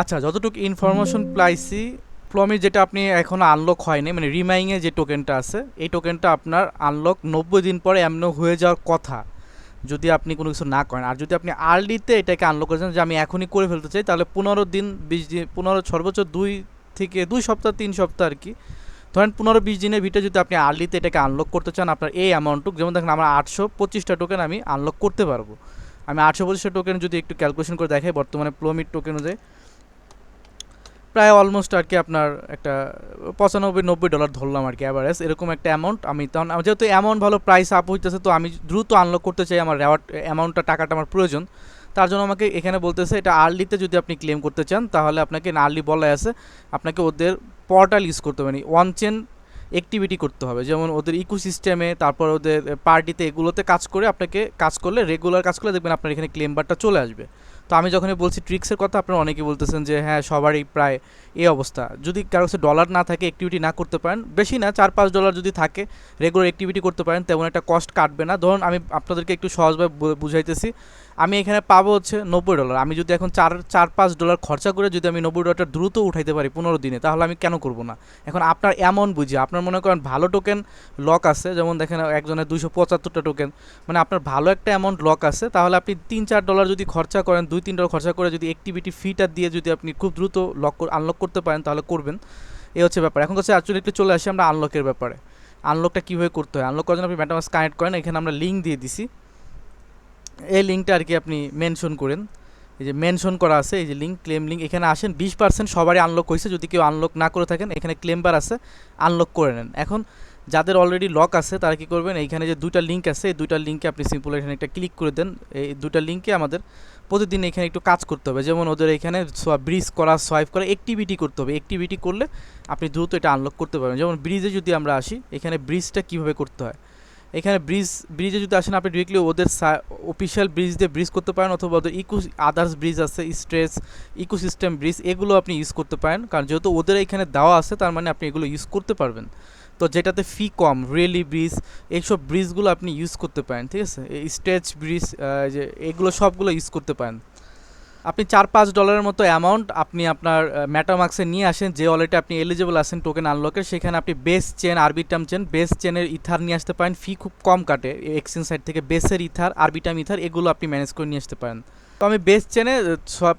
আচ্ছা যতটুকু ইনফরমেশন পাইছি প্লমি যেটা আপনি এখনও আনলক হয়নি মানে রিমাইংয়ে যে টোকেনটা আছে, এই টোকেনটা আপনার আনলক নব্বই দিন পরে এমন হয়ে যাওয়ার কথা, যদি আপনি কোনো কিছু না করেন। আর যদি আপনি আর্লিতে এটাকে আনলক করেছেন, যে আমি এখনই করে ফেলতে চাই, তাহলে পনেরো দিন, বিশ দিন, পনেরো, সর্বোচ্চ দুই থেকে, দুই সপ্তাহ, তিন সপ্তাহ আর কি। ধরেন পনেরো, বিশ দিনের ভিতরে যদি আপনি আর্লিতে এটাকে আনলক করতে চান, আপনার এই অ্যামাউন্টটুকু যেমন দেখেন আমার আটশো পঁচিশটা টোকেন আমি আনলক করতে পারব। আমি আটশো পঁচিশটা টোকেন যদি একটু ক্যালকুলেশন করে দেখাই, বর্তমানে প্লোমিট টোকেন অনুযায়ী প্রায় অলমোস্ট আর কি আপনার একটা পঁচানব্বই, নব্বই ডলার ধরলাম আর কি অ্যাভারেজ এরকম একটা অ্যামাউন্ট আমি তখন যেহেতু অ্যামাউন্ট ভালো প্রাইস আপ হইতেছে, তো আমি দ্রুত আনলক করতে চাই আমার রেওয়ার্ড অ্যামাউন্টটা টাকাটা আমার প্রয়োজন। তার জন্য আমাকে এখানে বলতেছে, এটা আর্লিতে যদি আপনি ক্লেম করতে চান, তাহলে আপনাকে আর্লি বলা আছে, আপনাকে ওদের পোর্টাল ইউজ করতে হবে। ওয়ান চেন অ্যাক্টিভিটি করতে হবে। যেমন ওদের ইকোসিস্টেমে তারপর ওদের পার্টিতে এগুলোতে কাজ করে আপনাকে, কাজ করলে রেগুলার কাজ করলে দেখবেন আপনার এখানে ক্লেম বারটা চলে আসবে। তো আমি যখনই বলছি ট্রিক্সের কথা, আপনারা অনেকেই বলতেছেন যে হ্যাঁ সবারই প্রায় এই অবস্থা। যদি কারও কাছে ডলার না থাকে অ্যাক্টিভিটি না করতে পারেন, বেশি না চার পাঁচ ডলার যদি থাকে রেগুলার অ্যাক্টিভিটি করতে পারেন, তেমন একটা কস্ট কাটবে না। ধরুন, আমি আপনাদেরকে একটু সহজভাবে বুঝাইতেছি আমি এখানে পাবো হচ্ছে নব্বই ডলার। আমি যদি এখন চার চার, পাঁচ ডলার খরচা করে যদি আমি নব্বই ডলারটা দ্রুত উঠাইতে পারি পনেরো দিনে, তাহলে আমি কেন করব না? এখন আপনার এমন বুঝি, আপনার মনে করেন ভালো টোকেন লক আছে, যেমন দেখেন একজনের দুইশো পঁচাত্তরটা টোকেন মানে আপনার ভালো একটা অ্যামাউন্ট লক আছে, তাহলে আপনি তিন, চার ডলার যদি খরচা করেন, দুই, তিন ডলার খরচা করে যদি অ্যাক্টিভিটি ফিটা দিয়ে যদি আপনি খুব দ্রুত লক আনলক করতে পারেন, তাহলে করবেন। এই হচ্ছে ব্যাপার। এখন হচ্ছে অ্যাকচুয়ালি একটু চলে আসি আমরা আনলকের ব্যাপারে। আনলকটা কীভাবে করতে হয়? আনলক করার জন্য আপনি ম্যাটামাস কানেক্ট করেন, এখানে আমরা লিঙ্ক দিয়ে দিছি। এই লিঙ্কটা আর কি আপনি মেনশন করেন। এই যে মেনশন করা আছে, এই যে লিঙ্ক ক্লেম লিঙ্ক এখানে আসেন, বিশ পার্সেন্ট সবারই আনলক হয়েছে। যদি কেউ আনলক না করে থাকেন, এখানে ক্লেম বার আছে আনলক করে নেন। এখন যাদের অলরেডি লক আছে, তারা কি করবেন, এইখানে যে দুইটা লিঙ্ক আছে, এই দুইটা লিঙ্কে আপনি সিম্পল এখানে একটা ক্লিক করে দেন। এই দুইটা লিঙ্কে আমাদের প্রতিদিন এখানে একটু কাজ করতে হবে। যেমন ওদের এখানে ব্রিজ করা সোয়াইপ করা অ্যাক্টিভিটি করতে হবে। অ্যাক্টিভিটি করলে আপনি দ্রুত এটা আনলক করতে পারবেন। যেমন ব্রিজে যদি আমরা আসি, এখানে ব্রিজটা কীভাবে করতে হয়? এখানে ব্রিজ ব্রিজে যদি আসেন, আপনি ডিরেক্টলি ওদের অফিসিয়াল ব্রিজ দিয়ে ব্রিজ করতে পারেন অথবা ওদের ইকো আদার্স ব্রিজ আছে স্ট্রেস ইকোসিস্টেম ব্রিজ এগুলো আপনি ইউজ করতে পারেন। কারণ যেহেতু ওদের এখানে দেওয়া আছে, তার মানে আপনি এগুলো ইউজ করতে পারবেন। তো যেটাতে ফি কম রিয়েলি ব্রিজ এইসব ব্রিজগুলো আপনি ইউজ করতে পারেন, ঠিক আছে? স্ট্রেচ ব্রিজ যে এগুলো সবগুলো ইউজ করতে পারেন। আপনি চার পাঁচ ডলারের মতো অ্যামাউন্ট আপনি আপনার ম্যাটামার্ক্সে নিয়ে আসেন, যে ওয়ালেটে আপনি এলিজেবল আছেন টোকেন আনলকের সেখানে আপনি base chain Arbitrum chain base চেনের ইথার নিয়ে আসতে পারেন। ফি খুব কম কাটে এক্সচেঞ্জ সাইড থেকে বেসের ইথার আরবিটাম ইথার, এগুলো আপনি ম্যানেজ করে নিয়ে আসতে পারেন। তো আমি বেস চেনে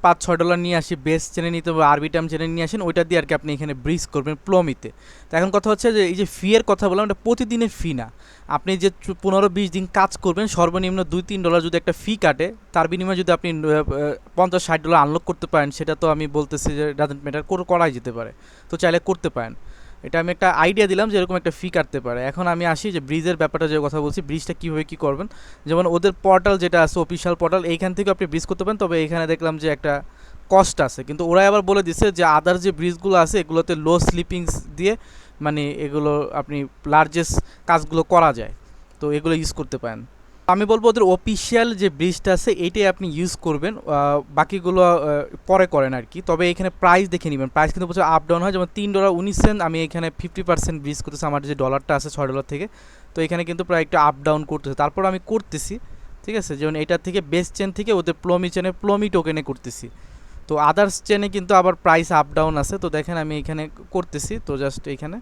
পাঁচ, ছয় ডলার নিয়ে আসি বেস চেনে নিতে হবে আরবিটাম চেনে নিয়ে আসেন, ওইটা দিয়ে আর কি আপনি এখানে ব্রিজ করবেন প্লমিতে তো এখন কথা হচ্ছে যে, এই যে ফি এর কথা বললাম, এটা প্রতিদিনের ফি না। আপনি যে পনেরো বিশ দিন কাজ করবেন, সর্বনিম্ন দুই, তিন ডলার যদি একটা ফি কাটে, তার বিনিময়ে যদি আপনি পঞ্চাশ, ষাট ডলার আনলক করতে পারেন, সেটা তো আমি বলতেছি যে ডাজেন্ট ম্যাটার করাই যেতে পারে। তো চাইলে করতে পারেন। এটা আমি একটা আইডিয়া দিলাম যে এরকম একটা ফি কাটতে পারে। এখন আমি আসি যে ব্রিজের ব্যাপারটা যে কথা বলছি ব্রিজটা কীভাবে কী করবেন? যেমন ওদের পোর্টাল যেটা আছে অফিসিয়াল পোর্টাল এইখান থেকে আপনি ব্রিজ করতে পারেন। তবে এখানে দেখলাম যে একটা কস্ট আছে। কিন্তু ওরা আবার বলে দিচ্ছে যে আদার যে ব্রিজগুলো আছে, এগুলোতে লো স্লিপিংস দিয়ে মানে এগুলো আপনি লার্জেস্ট কাজগুলো করা যায়। তো এগুলো ইউজ করতে পারেন। আমি বলব ওদের অফিসিয়াল যে ব্রিজটা আছে এইটাই আপনি ইউজ করবেন। বাকিগুলো পরে করেন আর কি। তবে এখানে প্রাইস দেখে নেবেন। প্রাইস কিন্তু প্রচুর আপ ডাউন হয়। যেমন তিন ডলার উনিশ সেন্ট আমি এখানে ফিফটি পার্সেন্ট ব্রিজ করতেছি। আমার যে ডলারটা আছে, ছয় ডলার থেকে। তো এখানে কিন্তু প্রায় একটু আপ ডাউন করতেছে। তারপর আমি করতেছি, ঠিক আছে? যেমন এটার থেকে বেস্ট চেন থেকে ওদের প্লমি চেনে প্লমি টোকেনে করতেছি। তো আদার্স চেনে কিন্তু আবার প্রাইস আপ ডাউন আছে। তো দেখেন আমি এখানে করতেছি। তো জাস্ট এখানে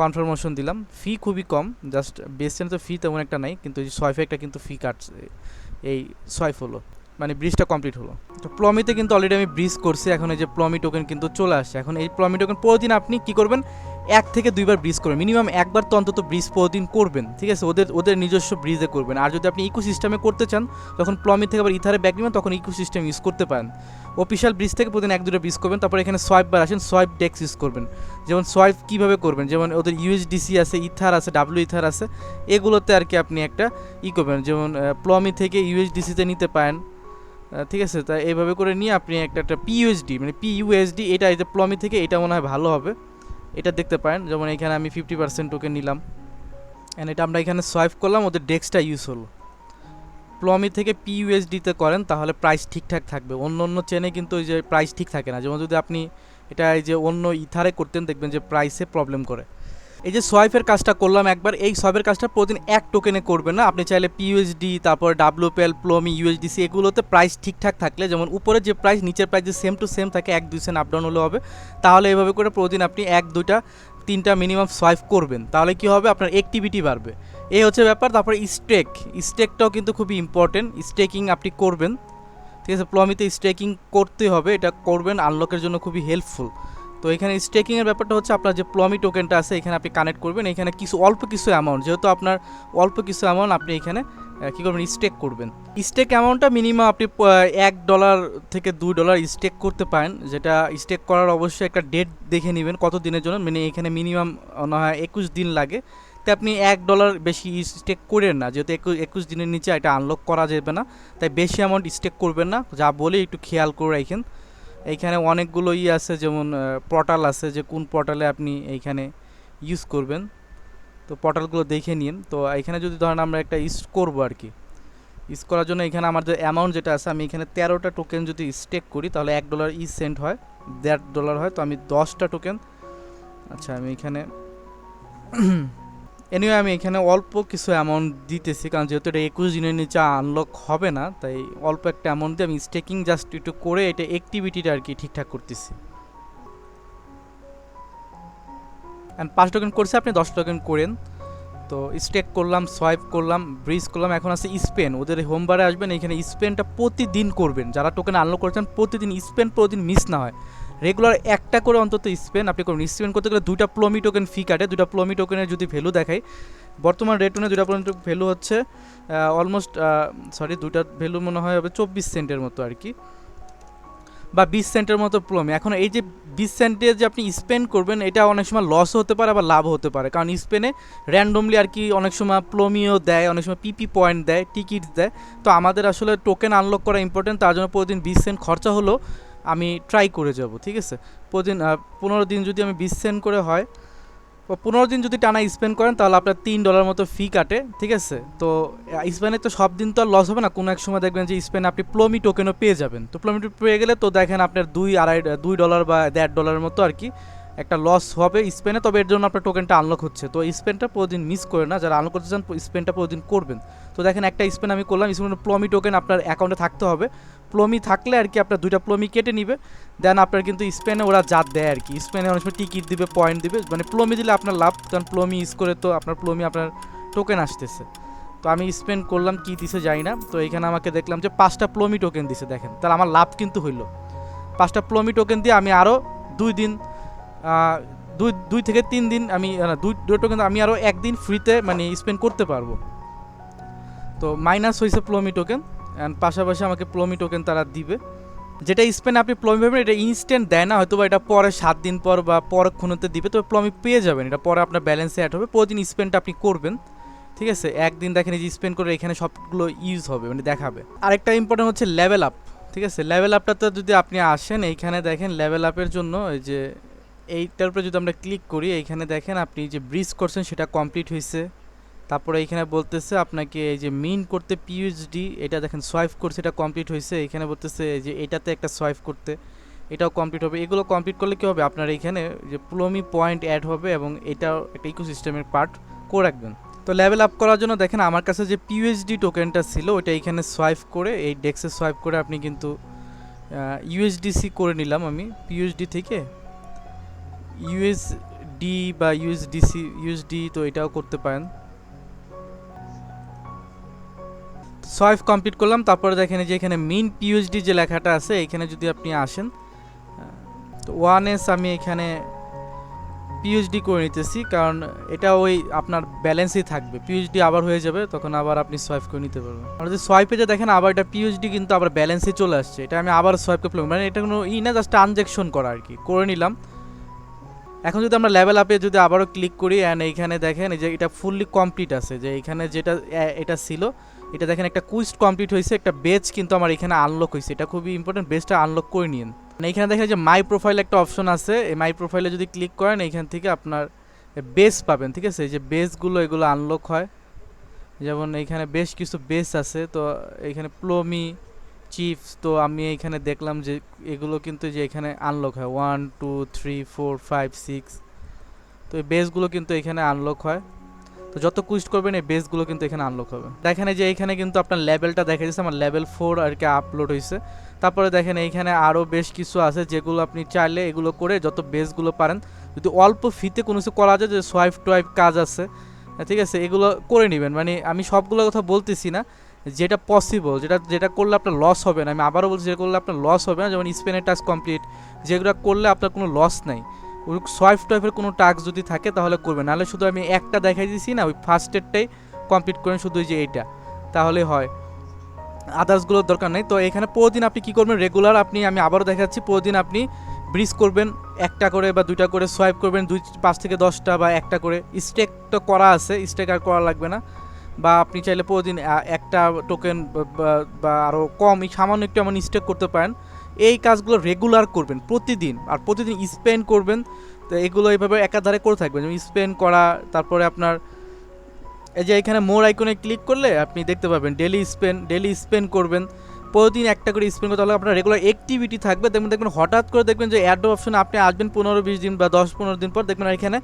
কনফার্মেশন দিলাম। ফি খুবই কম জাস্ট বেসেন তো ফি তেমন একটা নাই, কিন্তু এই একটা কিন্তু ফি কাটছে, এই সোয়াইফ হলো। মানে ব্রিজটা কমপ্লিট হলো। তো প্লমিতে কিন্তু অলরেডি আমি ব্রিজ করছি, এখন এই যে প্লমি টোকেন কিন্তু চলে আসছে। এখন এই প্লমি টোকেন প্রতিদিন আপনি কি করবেন? এক থেকে দুইবার ব্রিজ করবেন। মিনিমাম একবার তো অন্তত ব্রিজ প্রতিদিন করবেন, ঠিক আছে? ওদের ওদের নিজস্ব ব্রিজে করবেন। আর যদি আপনি ইকো সিস্টেমে করতে চান, তখন প্লমি থেকে আবার ইথারে ব্যাক নেবেন, তখন ইকো সিস্টেম ইউজ করতে পারেন। অফিসিয়াল ব্রিজ থেকে প্রতিদিন এক দুটো ব্রিজ করবেন, তারপর এখানে সোয়াইপ বার আসেন সোয়াইপ ডেক্স ইউজ করবেন। যেমন সোয়াইপ কীভাবে করবেন? যেমন ওদের ইউএসডিসি আছে ইথার আছে ডাব্লিউ ইথার আছে, এগুলোতে আর কি আপনি একটা ই করবেন। যেমন প্লমি থেকে ইউএসডিসিতে নিতে পারেন। ঠিক আছে, তা এইভাবে করে নিয়ে আপনি একটা একটা পিইউএসডি মানে পিইউএসডি এটা এই যে প্লমি থেকে এটা মনে হয় ভালো হবে। এটা দেখতে পারেন, যেমন এখানে আমি ফিফটি পার্সেন্ট টোকেন নিলাম। অ্যান্ড এটা আমরা এখানে সোয়াইপ করলাম, ওদের ডেস্কটা ইউজ হলো। প্লমি থেকে পিইউএসডিতে করেন, তাহলে প্রাইস ঠিকঠাক থাকবে। অন্য অন্য চেনে কিন্তু ওই যে প্রাইস ঠিক থাকে না। যেমন যদি আপনি এটা এই যে অন্য ইথারে করতেন, দেখবেন যে প্রাইসে প্রবলেম করে। এই যে সোয়াইপের কাজটা করলাম, একবার এই সোয়াইপের কাজটা প্রতিদিন এক টোকেনে করবেন না। আপনি চাইলে পিউএসডি তারপর ডাব্লুপিএল প্লোমি ইউএসডিসি এগুলোতে প্রাইস ঠিকঠাক থাকলে, যেমন উপরে যে প্রাইস নিচের প্রাইস যে সেম টু সেম থাকে, এক দুই সেন্ট আপ ডাউন হলে হবে। তাহলে এভাবে করে প্রতিদিন আপনি এক, দুইটা, তিনটা মিনিমাম সোয়াইপ করবেন। তাহলে কি হবে? আপনার অ্যাক্টিভিটি বাড়বে। এই হচ্ছে ব্যাপার। তারপরে স্টেক স্টেকটাও কিন্তু খুবই ইম্পর্টেন্ট স্টেকিং আপনি করবেন। ঠিক আছে? প্লমিতে স্টেকিং করতে হবে। এটা করবেন। আনলকের জন্য খুবই হেল্পফুল তো এখানে স্টেকিংয়ের ব্যাপারটা হচ্ছে আপনার যে প্লমি টোকেনটা আছে, এখানে আপনি কানেক্ট করবেন। এখানে কিছু, অল্প কিছু অ্যামাউন্ট যেহেতু আপনার অল্প কিছু অ্যামাউন্ট আপনি এখানে কী করবেন? স্টেক করবেন। স্টেক অ্যামাউন্টটা মিনিমাম আপনি এক ডলার থেকে দুই ডলার স্টেক করতে পারেন। যেটা স্টেক করার অবশ্যই একটা ডেট দেখে নেবেন, কত দিনের জন্য। মানে এখানে মিনিমাম না হয় একুশ দিন লাগে। তো আপনি এক ডলার বেশি স্টেক করেন না। যেহেতু একুশ একুশ দিনের নিচে এটা আনলক করা যাবে না। তাই বেশি অ্যামাউন্ট স্টেক করবেন না। যা বলে একটু খেয়াল করে রাখেন। এইখানে অনেকগুলো ই আছে, যেমন পোর্টাল আছে যে কোন পোর্টালে আপনি এইখানে ইউজ করবেন। তো পোর্টালগুলো দেখে নিন। তো এখানে যদি ধরেন আমরা একটা ইউজ করব আর কি ইউজ করার জন্য এখানে আমাদের অ্যামাউন্ট যেটা আছে, আমি এখানে তেরোটা টোকেন যদি স্টেক করি, তাহলে এক ডলার ই সেন্ট হয়, দেড় ডলার হয়, তো আমি দশটা টোকেন আচ্ছা আমি এখানে এনিওয়ে আমি এখানে অল্প কিছু অ্যামাউন্ট দিতেছি, কারণ যেহেতু এটা একুশ দিনের নিচে আনলক হবে না, তাই অল্প একটা অ্যামাউন্ট দিয়ে আমি স্টেকিং জাস্ট একটু করে এটা অ্যাক্টিভিটিটা আর কি ঠিকঠাক করতেছি। অ্যান্ড পাঁচ টোকেন করছে, আপনি দশ টোকেন করেন। তো স্টেক করলাম সোয়াইপ করলাম ব্রিজ করলাম, এখন আছে স্পেন ওদের হোমবারে আসবেন, এখানে স্পেনটা প্রতিদিন করবেন। যারা টোকেন আনলক করেছেন, প্রতিদিন স্পেন প্রতিদিন মিস না হয়। রেগুলার একটা করে অন্তত স্পেন আপনি করুন। স্পেন করতে গেলে দুইটা প্লমি টোকেন ফি কাটে। দুইটা প্লমি টোকেনের যদি ভ্যালু দেখাই, বর্তমান রেটনে দুইটা প্লমি ভ্যালু হচ্ছে অলমোস্ট সরি দুটা ভ্যালু মনে হয় হবে চব্বিশ সেন্টের মতো আর কি বা বিশ সেন্টের মতো প্লমি এখন এই যে বিশ সেন্টে যে আপনি স্পেন্ড করবেন, এটা অনেক সময় লস হতে পারে, আবার লাভ হতে পারে। কারণ স্পেনে র্যান্ডমলি আর কি অনেক সময় প্লমিও দেয়, অনেক সময় পিপি পয়েন্ট দেয় টিকিট দেয়। তো আমাদের আসলে টোকেন আনলক করা ইম্পর্টেন্ট তার জন্য প্রতিদিন বিশ সেন্ট খরচা হলো। আমি ট্রাই করে যাব, ঠিক আছে? প্রতিদিন পনেরো দিন যদি আমি বিশ সেন্ট করে হয় পনেরো দিন যদি টানা স্পেন্ড করেন, তাহলে আপনার তিন ডলার মতো ফি কাটে, ঠিক আছে? তো স্পেনে তো সব দিন তো আর লস হবে না। কোনো এক সময় দেখবেন যে স্পেনে আপনি প্লমি টোকেনও পেয়ে যাবেন। তো প্লমি পেয়ে গেলে তো দেখেন আপনার দুই আড়াই, দুই ডলার বা দেড় ডলারের মতো আর কি একটা লস হবে স্পেনে তবে এর জন্য আপনার টোকেনটা আনলক হচ্ছে। তো স্পেনটা প্রতিদিন মিস করে না, যারা আনলক করতে চান স্পেনটা প্রতিদিন করবেন। তো দেখেন একটা স্পেন আমি করলাম স্পেন প্লমি টোকেন আপনার অ্যাকাউন্টে থাকতে হবে। প্লমি থাকলে আর কি আপনার দুইটা প্লমি কেটে নিবে। দেন আপনার কিন্তু স্পেনে ওরা জাত দেয় আর কি। স্পেনে অনেক সময় টিকিট দিবে পয়েন্ট দিবে। মানে প্লমি দিলে আপনার লাভ, কারণ প্লমি ইউজ করে তো আপনার প্লমি আপনার টোকেন আসতেছে। তো আমি স্পেন্ড করলাম, কি দিছে যাই না। তো এখানে আমাকে দেখলাম যে পাঁচটা প্লমি টোকেন দিছে, দেখেন। তাহলে আমার লাভ কিন্তু হইল। পাঁচটা প্লমি টোকেন দিয়ে আমি আরও দুই দিন দুই দুই থেকে তিন দিন আমি দুই দুই টোকেন আমি আরও একদিন ফ্রিতে মানে স্পেন্ড করতে পারব। তো মাইনাস হয়েছে প্লমি টোকেন অ্যান্ড পাশাপাশি আমাকে প্লমি টোকেন তারা দিবে। যেটা স্পেন আপনি প্লমি পাবেন, এটা ইনস্ট্যান্ট দেয় না হয়তো বা এটা পরে সাত দিন পর বা পরক্ষণতে দিবে, তবে প্লমি পেয়ে যাবেন। এটা পরে আপনার ব্যালেন্সে অ্যাড হবে, প্রতিদিন স্পেনটা আপনি করবেন। ঠিক আছে? একদিন দেখেন এই যে স্পেন্ড করে এখানে সবগুলো ইউজ হবে মানে দেখাবে। আরেকটা ইম্পর্টেন্ট হচ্ছে লেভেল আপ ঠিক আছে? লেভেল আপটাতে যদি আপনি আসেন, এইখানে দেখেন লেভেল আপের জন্য এই যে, এইটার উপরে যদি আমরা ক্লিক করি, এইখানে দেখেন আপনি যে ব্রিজ করছেন, সেটা কমপ্লিট হয়েছে তারপরে এইখানে বলতেছে আপনাকে এই যে মিন করতে পিএইচডি এটা দেখেন সোয়াইপ করছে, এটা কমপ্লিট হয়েছে। এখানে বলতেছে যে এটাতে একটা সোয়াইপ করতে, এটাও কমপ্লিট হবে। এগুলো কমপ্লিট করলে কী হবে? আপনার এইখানে যে প্লোমি পয়েন্ট অ্যাড হবে এবং এটাও একটা ইকোসিস্টেমের পার্ট করে রাখবেন। তো লেভেল আপ করার জন্য দেখেন আমার কাছে যে পিউএসডি টোকেনটা ছিল, ওইটা এখানে সোয়াইপ করে, এই ডেক্সে সোয়াইপ করে আপনি কিন্তু ইউএসডিসি করে নিলাম আমি। পিউএসডি থেকে ইউএসডি বা ইউএসডিসি ইউএসডি তো এটাও করতে পারেন। সোয়াইপ কমপ্লিট করলাম, তারপরে দেখেন যে এখানে মিন পিউএসডি যে লেখাটা আছে, এখানে যদি আপনি আসেন তো ওয়ান এস আমি এখানে পিএইচডি করে নিতেছি, কারণ এটা ওই আপনার ব্যালেন্সই থাকবে। পিএইচডি আবার হয়ে যাবে, তখন আবার আপনি সোয়াইপ করে নিতে পারবেন। আর যদি সোয়াইপে যে দেখেন, আবার এটা পিএইচডি কিন্তু আবার ব্যালেন্সে চলে আসছে। এটা আমি আবার সোয়াইপ করে। মানে এটা কোনো ই না জাস্ট ট্রানজ্যাকশন করা আর কি। করে নিলাম। এখন যদি আমরা লেভেল আপে যদি আবারও ক্লিক করি অ্যান্ড এইখানে দেখেন যে এটা ফুললি কমপ্লিট আছে, যে এখানে যেটা এটা ছিল, এটা দেখেন একটা কুইজ কমপ্লিট হয়েছে, একটা বেচ কিন্তু আমার এখানে আনলক হয়েছে। এটা খুবই ইম্পর্টেন্ট বেচটা আনলক করে নিন এখানে দেখেন যে মাই প্রোফাইল একটা অপশন আছে, এই মাই প্রোফাইলে যদি ক্লিক করেন, এইখান থেকে আপনার বেস পাবেন, ঠিক আছে? এই যে বেসগুলো এগুলো আনলক হয়। যেমন এইখানে বেশ কিছু বেস আছে, তো এইখানে প্লোমি চিপস তো আমি এইখানে দেখলাম যে এগুলো কিন্তু যে এখানে আনলক হয়। One two three four five six তো এই বেসগুলো কিন্তু এখানে আনলক হয়। তো যত কুইস্ট করবেন, এই বেসগুলো কিন্তু এখানে আনলক হবে। দেখেন যে এখানে কিন্তু আপনার লেভেলটা দেখা যাচ্ছে, আমার লেভেল ফোর আর কি আপলোড হয়েছে তারপরে দেখেন এইখানে আরও বেশ কিছু আছে, যেগুলো আপনি চাইলে এগুলো করে যত বেসগুলো পারেন, যদি অল্প ফিতে কোনো কিছু করা যায়, যে সোয়াইপ টোয়াইপ কাজ আছে, ঠিক আছে, এগুলো করে নেবেন। মানে আমি সবগুলো কথা বলতেছি না যেটা পসিবল যেটা যেটা করলে আপনার লস হবে না। আমি আবারও বলছি, যেটা করলে আপনার লস হবে না, যেমন স্পেনের টাস্ক কমপ্লিট যেগুলো করলে আপনার কোনো লস নাই। ওই সোয়াইপ টাইপের কোনো টাস্ক যদি থাকে, তাহলে করবেন নাহলে শুধু আমি একটা দেখাই দিছি না, ওই ফার্স্ট এডটাই কমপ্লিট করেন শুধু যে এইটা। তাহলে হয়। আদার্সগুলোর দরকার নেই। তো এখানে প্রতিদিন আপনি কী করবেন? রেগুলার আপনি, আমি আবারও দেখাচ্ছি, প্রতিদিন আপনি ব্রিজ করবেন, একটা করে বা দুইটা করে সোয়াইপ করবেন, দুই, পাঁচ থেকে দশটা বা একটা করে। স্টেক তো করা আছে স্টেক আর করা লাগবে না। বা আপনি চাইলে প্রতিদিন একটা টোকেন বা আরও কম সামান্য একটু এমন স্টেক করতে পারেন। এই কাজগুলো রেগুলার করবেন প্রতিদিন আর প্রতিদিন স্পেন্ড করবেন। তো এগুলো এইভাবে একাধারে করে থাকবেন। যেমন স্পেন্ড করা, তারপরে আপনার এই যে এখানে মোর আইকনে ক্লিক করলে আপনি দেখতে পাবেন ডেলি স্পেন্ড ডেলি স্পেন্ড করবেন। প্রতিদিন একটা করে স্পেন্ড করতে হলে আপনার রেগুলার অ্যাক্টিভিটি থাকবে। দেখবেন দেখবেন হঠাৎ করে দেখবেন যে অ্যাড অপশনে আপনি আসবেন পনেরো, বিশ দিন বা দশ, পনেরো দিন পর দেখবেন এখানে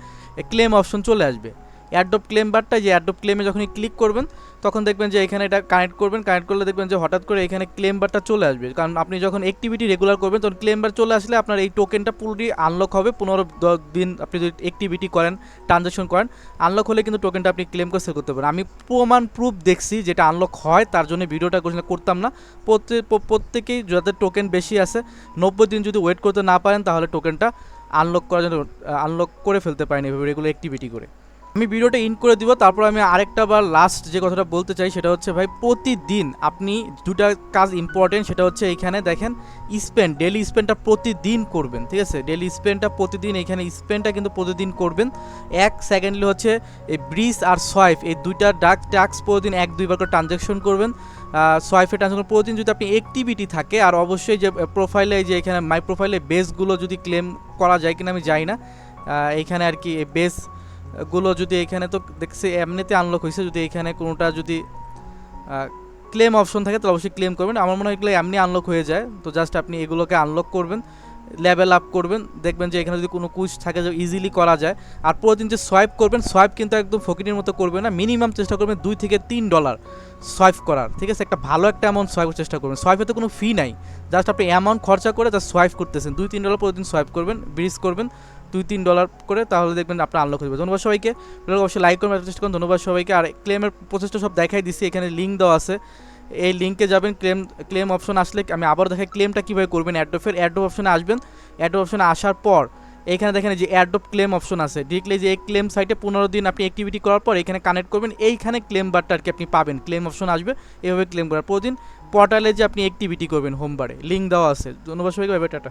ক্লেম অপশন চলে আসবে। অ্যাডপ ক্লেম বারটা যে অ্যাডপ ক্লেমে যখনই ক্লিক করবেন, তখন দেখবেন যে এখানে এটা কানেক্ট করবেন কানেক্ট করলে দেখবেন যে হঠাৎ করে এখানে ক্লেম বারটা চলে আসবে। কারণ আপনি যখন অ্যাক্টিভিটি রেগুলার করবেন, তখন ক্লেম বার চলে আসলে আপনার এই টোকেনটা পুরোটি আনলক হবে। পনেরো দিন আপনি যদি অ্যাক্টিভিটি করেন ট্রানজাকশন করেন আনলক হলে কিন্তু টোকেনটা আপনি ক্লেম করে সেল করতে পারেন। আমি প্রমাণ প্রুফ দেখছি যেটা আনলক হয়, তার জন্য ভিডিওটা করতাম না। প্রত্যেক প্রত্যেকেই যাদের টোকেন বেশি আছে, নব্বই দিন যদি ওয়েট করতে না পারেন, তাহলে টোকেনটা আনলক করার জন্য আনলক করে ফেলতে পারেন এভাবে রেগুলার অ্যাক্টিভিটি করে। আমি ভিডিওটা ইন করে দিব তারপর আমি আরেকটা বার লাস্ট যে কথাটা বলতে চাই সেটা হচ্ছে ভাই প্রতিদিন আপনি দুটা কাজ ইম্পর্টেন্ট সেটা হচ্ছে এইখানে দেখেন স্পেন্ড ডেলি স্পেন্ডটা প্রতিদিন করবেন ঠিক আছে? ডেলি স্পেন্ডটা প্রতিদিন এখানে স্পেন্ডটা কিন্তু প্রতিদিন করবেন। এক সেকেন্ডলি হচ্ছে এই ব্রিজ আর সোয়াইপ এই দুইটা ডাক ট্যাক্স প্রতিদিন এক দুইবার করে ট্রানজ্যাকশন করবেন। সোয়াইফে ট্রানজ্যাকশন প্রতিদিন যদি আপনি অ্যাক্টিভিটি থাকে আর অবশ্যই যে প্রোফাইলে যে এখানে মাই প্রোফাইলে বেসগুলো যদি ক্লেম করা যায় কিনা আমি জানি না আহ, এইখানে আর কি বেস গুলো যদি এখানে, তো দেখছি এমনিতে আনলক হয়েছে। যদি এখানে কোনোটা যদি ক্লেম অপশন থাকে, তাহলে অবশ্যই ক্লেম করবেন। আমার মনে হয় এগুলো এমনি আনলক হয়ে যায়। তো জাস্ট আপনি এগুলোকে আনলক করবেন লেভেল আপ করবেন। দেখবেন যে এখানে যদি কোনো কুইজ থাকে, যে ইজিলি করা যায়। আর প্রতিদিন যে সোয়াইপ করবেন সোয়াইপ কিন্তু একদম ফকিরের মতো করবেন না। মিনিমাম চেষ্টা করবেন দুই থেকে তিন ডলার সোয়াইপ করার। ঠিক আছে? একটা ভালো একটা অ্যামাউন্ট সোয়াইপ চেষ্টা করবেন। সোয়াইপে তো কোনো ফি নাই। জাস্ট আপনি অ্যামাউন্ট খরচা করে জাস্ট সোয়াইপ করতেছেন। দুই, তিন ডলার প্রতিদিন সোয়াইপ করবেন ব্রিজ করবেন। দুই তিন ডলার করে, তাহলে দেখবেন আপনার আনলক হয়ে যাবে। ধন্যবাদ সবাইকে। অবশ্যই লাইক করবেন চেষ্টা করুন। ধন্যবাদ সবাইকে। আর ক্লেমের প্রচেষ্টা সব দেখাই দিচ্ছি এখানে লিঙ্ক দেওয়া আছে। এই লিঙ্কে যাবেন ক্লেম ক্লেম অপশন আসলে আমি আবার দেখাই ক্লেমটা কীভাবে করবেন অ্যাডোফের অ্যাডোপ অপশনে আসবেন। অ্যাডোপ অপশনে আসার পর, এখানে দেখেন যে অ্যাডোপ ক্লেম অপশন আছে। ডিরেক্টলি যে এই ক্লেম সাইটে পনেরো দিন আপনি অ্যাক্টিভিটি করার পর, এখানে কানেক্ট করবেন। এইখানে ক্লেম বারটা আর কি আপনি পাবেন। ক্লেম অপশন আসবে, এভাবে ক্লেম করার। প্রতিদিন পোর্টালে যে আপনি অ্যাক্টিভিটি করবেন হোমবারে লিঙ্ক দেওয়া আছে। ধন্যবাদ সবাইকে টাটা।